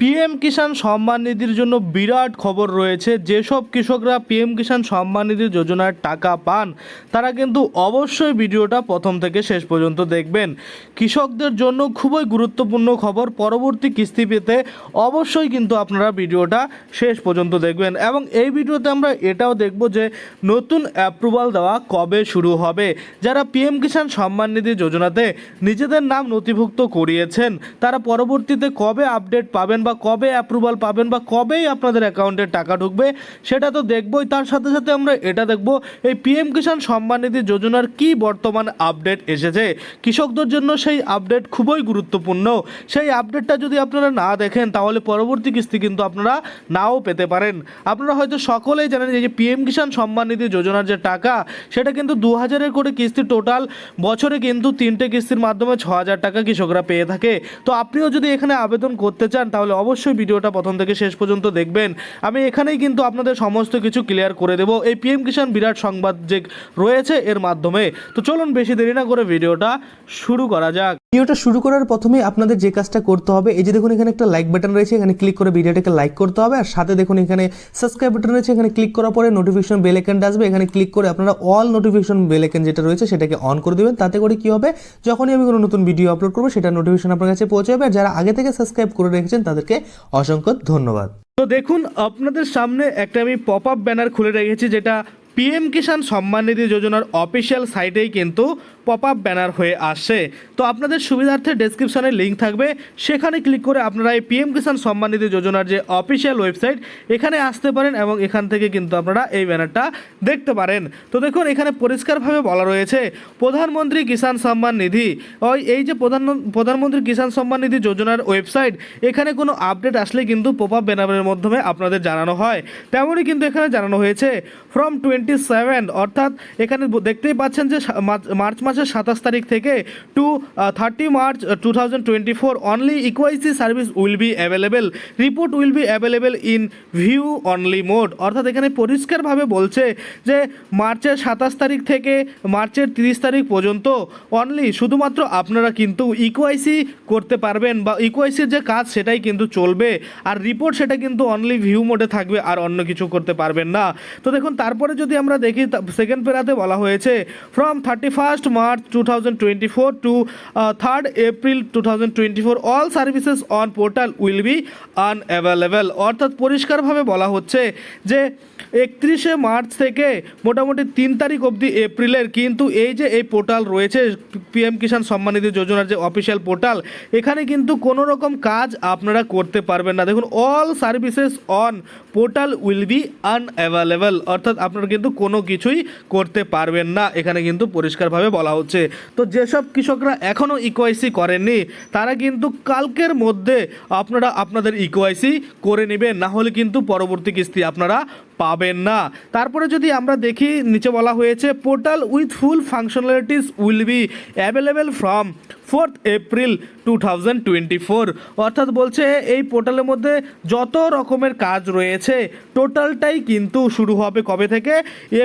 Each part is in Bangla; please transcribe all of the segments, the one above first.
পিএম কিষাণ সম্মান নিধির জন্য বিরাট খবর রয়েছে। যেসব কৃষকরা পিএম কিষাণ সম্মান নিধি যোজনার টাকা পান, তারা কিন্তু অবশ্যই ভিডিওটা প্রথম থেকে শেষ পর্যন্ত দেখবেন। কৃষকদের জন্য খুবই গুরুত্বপূর্ণ খবর। পরবর্তী কিস্তি পেতে অবশ্যই কিন্তু আপনারা ভিডিওটা শেষ পর্যন্ত দেখবেন। এবং এই ভিডিওতে আমরা এটাও দেখব যে নতুন অ্যাপ্রুভাল দেওয়া কবে শুরু হবে। যারা পিএম কিষাণ সম্মান নিধি যোজনাতে নিজেদের নাম নথিভুক্ত করিয়েছেন, তারা পরবর্তীতে কবে আপডেট পাবেন বা কবে অ্যাপ্রুভাল পাবেন বা কবেই আপনাদের অ্যাকাউন্টে টাকা ঢুকবে, সেটা তো দেখবই। তার সাথে সাথে আমরা এটা দেখব, এই পিএম কিষাণ সম্মান নিধি যোজনার কি বর্তমান আপডেট এসেছে? কৃষকদের জন্য সেই আপডেট খুবই গুরুত্বপূর্ণ। সেই আপডেটটা যদি আপনারা না দেখেন, তাহলে পরবর্তী কিস্তি কিন্তু আপনারা নাও পেতে পারেন। আপনারা হয়তো সকলেই জানেন যে পিএম কিষাণ সম্মান নিধি যোজনার যে টাকা, সেটা কিন্তু দু হাজারের করে কিস্তি টোটাল বছরে কিন্তু তিনটে কিস্তির মাধ্যমে ছ হাজার টাকা কৃষকরা পেয়ে থাকে। তো আপনিও যদি এখানে আবেদন করতে চান, তাহলে অবশ্যই ভিডিওটা প্রথম থেকে শেষ পর্যন্ত দেখবেন। আমি এখানেই কিন্তু আপনাদের সমস্ত কিছু ক্লিয়ার করে দেবো। এই পিএম কিষাণ বিরাট সংবাদ যে রয়েছে এর মাধ্যমে। তো চলুন বেশি দেরি না করে ভিডিওটা শুরু করা যাক। ভিডিওটা শুরু করার প্রথমে আপনাদের যে কাজটা করতে হবে, এই যে দেখুন এখানে একটা লাইক বাটন রয়েছে, এখানে ক্লিক করে ভিডিওটাকে লাইক করতে হবে। আর সাথে দেখুন এখানে সাবস্ক্রাইব বাটন রয়েছে, এখানে ক্লিক করার পরে নোটিফিকেশন বেল আইকনটা আসবে। এখানে ক্লিক করে আপনারা অল নোটিফিকেশন বেল আইকন যেটা রয়েছে, সেটাকে অন করে দিবেন। তাতে করে কি হবে? যখনই আমি কোনো নতুন ভিডিও আপলোড করব, সেটা নোটিফিকেশন আপনার কাছে পৌঁছে যাবে যারা আগে থেকে সাবস্ক্রাইব করে রেখেছেন তাদেরকে অসংখ্য ধন্যবাদ। তো দেখুন, আপনাদের সামনে একটা আমি পপ আপ ব্যানার খুলে রেখেছি, যেটা পিএম কিষাণ সম্মান নিধি যোজনার অফিসিয়াল সাইটেই কিন্তু পপ আপ ব্যানার হয়ে আসছে তো আপনাদের সুবিধার্থে ডেসক্রিপশনে লিঙ্ক থাকবে। সেখানে ক্লিক করে আপনারা এই পিএম কিষাণ সম্মান নিধি যোজনার যে অফিসিয়াল ওয়েবসাইট এখানে আসতে পারেন এবং এখান থেকে কিন্তু আপনারা এই ব্যানারটা দেখতে পারেন। তো দেখুন, এখানে পরিষ্কারভাবে বলা রয়েছে, প্রধানমন্ত্রী কিষাণ সম্মান নিধি। ওই, এই যে প্রধান, প্রধানমন্ত্রী কিষাণ সম্মান নিধি যোজনার ওয়েবসাইট এখানে কোনো আপডেট আসলে কিন্তু পপ আপ ব্যানারের মাধ্যমে আপনাদের জানানো হয়। তেমনই কিন্তু এখানে জানানো হয়েছে ফ্রম টোয়েন্টি সেভেন অর্থাৎ এখানে দেখতেই পাচ্ছেন যে মার্চ- মার্চ মাসের সাতাশ তারিখ থেকে to thirty March two thousand twenty four only eKYC service will be available report will be available in view only mode অর্থাৎ এখানে পরিষ্কারভাবে বলছে যে মার্চের সাতাশ তারিখ থেকে মার্চের তিরিশ তারিখ পর্যন্ত অনলি শুধুমাত্র আপনারা কিন্তু ইকোয়াইসি করতে পারবেন বা ইকোয়াইসির যে কাজ সেটাই কিন্তু চলবে। আর রিপোর্ট সেটা কিন্তু অনলি ভিউ মোডে থাকবে আর অন্য কিছু করতে পারবেন না। তো দেখুন, তারপরে যদি আমরা দেখি সেকেন্ড পেরাতে বলা হয়েছে from thirty first March two thousand twenty four to third April two thousand twenty four all services on portal will be unavailable অর্থাৎ পরিষ্কারভাবে বলা হচ্ছে যে একত্রিশে মার্চ থেকে মোটামুটি তিন তারিখ অবধি এপ্রিলের কিন্তু এই যে এই পোর্টাল রয়েছে পিএম কিষাণ সম্মানিধি যোজনার যে অফিসিয়াল পোর্টাল এখানে কিন্তু কোনো রকম কাজ আপনারা করতে পারবেন না। দেখুন all services on portal will be unavailable অর্থাৎ আপনারা কিন্তু কোনো কিছুই করতে পারবেন না। এখানে কিন্তু পরিষ্কারভাবে বলা হচ্ছে। তো যেসব কৃষকরা এখনও ইকোয়াইসি করেননি, তারা কিন্তু কালকের মধ্যে আপনারা, আপনাদের ইকোয়াইসি করে নেবেন। না হলে কিন্তু পরবর্তী কিস্তি আপনারা পাবেন না। তারপরে যদি আমরা দেখি, নিচে বলা হয়েছে portal with full functionalities will be available from fourth April two thousand twenty four অর্থাৎ বলছে, এই পোর্টালের মধ্যে যত রকমের কাজ রয়েছে, টোটালটাই কিন্তু শুরু হবে কবে থেকে?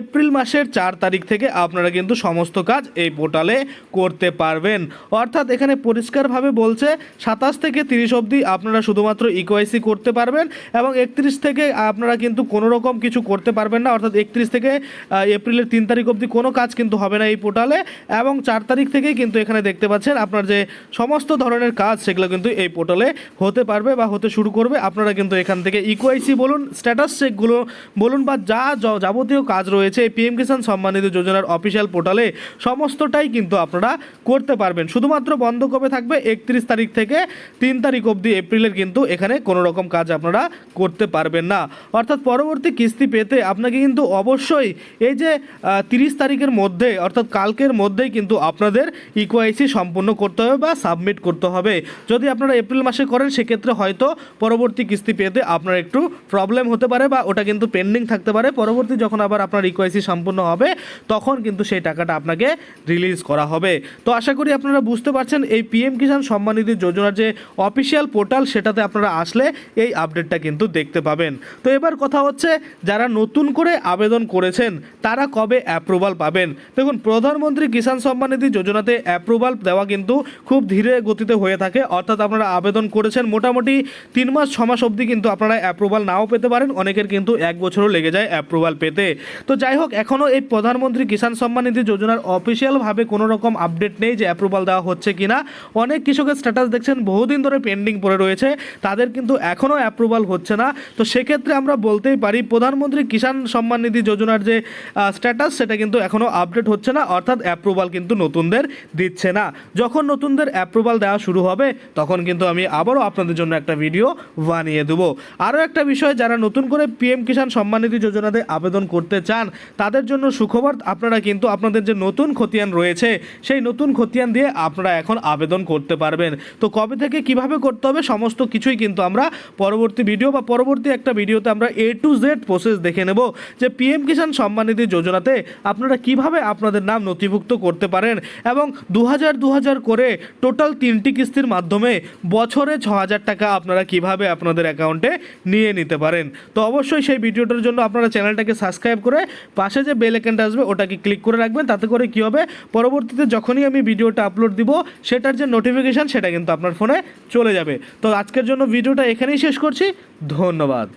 এপ্রিল মাসের চার তারিখ থেকে আপনারা কিন্তু সমস্ত কাজ এই পোর্টালে করতে পারবেন। অর্থাৎ এখানে পরিষ্কারভাবে বলছে, সাতাশ থেকে তিরিশ অবধি আপনারা শুধুমাত্র ইকোয়াইসি করতে পারবেন এবং একত্রিশ থেকে আপনারা কিন্তু কোনো রকম কিছু করতে পারবেন না, অর্থাৎ একত্রিশ থেকে এপ্রিলের তিন তারিখ অবধি কোনো কাজ কিন্তু হবে না এই পোর্টালে এবং চার তারিখ থেকেই কিন্তু এখানে দেখতে পাচ্ছেন আপনার যে সমস্ত ধরনের কাজ সেগুলো কিন্তু এই পোর্টালে হতে পারবে বা হতে শুরু করবে। আপনারা কিন্তু এখান থেকে ইকোয়াইসি বলুন স্ট্যাটাস চেকগুলো বলুন বা যা যাবতীয় কাজ রয়েছে এই পিএম কিষাণ সম্মানিত যোজনার অফিসিয়াল পোর্টালে সমস্তটাই কিন্তু আপনারা করতে পারবেন। শুধুমাত্র বন্ধ কবে থাকবে? একত্রিশ তারিখ থেকে তিন তারিখ অবধি এপ্রিলের কিন্তু এখানে কোনো রকম কাজ আপনারা করতে পারবেন না। অর্থাৎ পরবর্তী কিস্তি পেতে আপনাকে কিন্তু অবশ্যই এই যে তিরিশ তারিখের মধ্যে, অর্থাৎ কালকের মধ্যেই কিন্তু আপনাদের ইকোআইসি সম্পূর্ণ করতে হবে বা সাবমিট করতে হবে। যদি আপনারা এপ্রিল মাসে করেন, সেক্ষেত্রে হয়তো পরবর্তী কিস্তি পেতে আপনার একটু প্রবলেম হতে পারে বা ওটা কিন্তু পেন্ডিং থাকতে পারে। পরবর্তী যখন আবার আপনার ইকোআইসি সম্পূর্ণ হবে, তখন কিন্তু সেই টাকাটা আপনাকে রিলিজ করা হবে। তো আশা করি আপনারা বুঝতে পারছেন, এই পিএম কিষাণ সম্মানিধি যোজনার যে অফিসিয়াল পোর্টাল সেটাতে আপনারা আসলে এই আপডেটটা কিন্তু দেখতে পাবেন। তো এবার কথা হচ্ছে যারা নতুন করে আবেদন করেছেন, তারা কবে অ্যাপ্রুভাল পাবেন? দেখুন, প্রধানমন্ত্রী কিষাণ সম্মান নিধি যোজনাতে অ্যাপ্রুভাল দেওয়া কিন্তু খুব ধীরে গতিতে হয়ে থাকে। অর্থাৎ আপনারা আবেদন করেছেন মোটামুটি তিন মাস, ছ মাস অবধি কিন্তু আপনারা অ্যাপ্রুভাল নাও পেতে পারেন। অনেকের কিন্তু এক বছরও লেগে যায় অ্যাপ্রুভাল পেতে। তো যাই হোক এখনও এই প্রধানমন্ত্রী কিষাণ সম্মান নিধি যোজনার অফিসিয়ালভাবে কোনো রকম আপডেট নেই যে অ্যাপ্রুভাল দেওয়া হচ্ছে কিনা। অনেক কৃষকের স্ট্যাটাস দেখছেন, বহুদিন ধরে পেন্ডিং পড়ে রয়েছে। তাদের কিন্তু এখনও অ্যাপ্রুভাল হচ্ছে না। তো সেক্ষেত্রে আমরা বলতেই পারি প্রধানমন্ত্রী কিষাণ সম্মান নিধি যোজনার যে স্ট্যাটাস সেটা কিন্তু এখনও আপডেট হচ্ছে না, অর্থাৎ অ্যাপ্রুভাল কিন্তু নতুনদের দিচ্ছে না। যখন নতুনদের অ্যাপ্রুভাল দেওয়া শুরু হবে, তখন কিন্তু আমি আবারও আপনাদের জন্য একটা ভিডিও বানিয়ে দেবো। আরও একটা বিষয়, যারা নতুন করে পিএম কিষাণ সম্মান নিধি যোজনাতে আবেদন করতে চান, তাদের জন্য সুখবর, আপনারা কিন্তু আপনাদের যে নতুন খতিয়ান রয়েছে, সেই নতুন খতিয়ান দিয়ে আপনারা এখন আবেদন করতে পারবেন। তো কবে থেকে কীভাবে করতে হবে, সমস্ত কিছুই কিন্তু আমরা পরবর্তী ভিডিও বা পরবর্তী একটা ভিডিওতে আমরা এ টু জেড প্রসেস দেখে নেব যে পিএম কিষাণ সম্মান নিধি যোজনাতে আপনারা কীভাবে আপনাদের নাম নথিভুক্ত করতে পারেন এবং দু হাজার দু হাজার করে টোটাল তিনটি কিস্তির মাধ্যমে বছরে ছ হাজার টাকা আপনারা কীভাবে আপনাদের অ্যাকাউন্টে নিয়ে নিতে পারেন। তো অবশ্যই সেই ভিডিওটার জন্য আপনারা চ্যানেলটাকে সাবস্ক্রাইব করে পাশে যে বেল আইকনটা আসবে, ওটাকে ক্লিক করে রাখবেন, তাতে করে কি হবে? পরবর্তীতে যখনই আমি ভিডিওটা আপলোড দিব, সেটার যে নোটিফিকেশান সেটা কিন্তু আপনার ফোনে চলে যাবে। তো আজকের জন্য ভিডিওটা এখানেই শেষ করছি। ধন্যবাদ।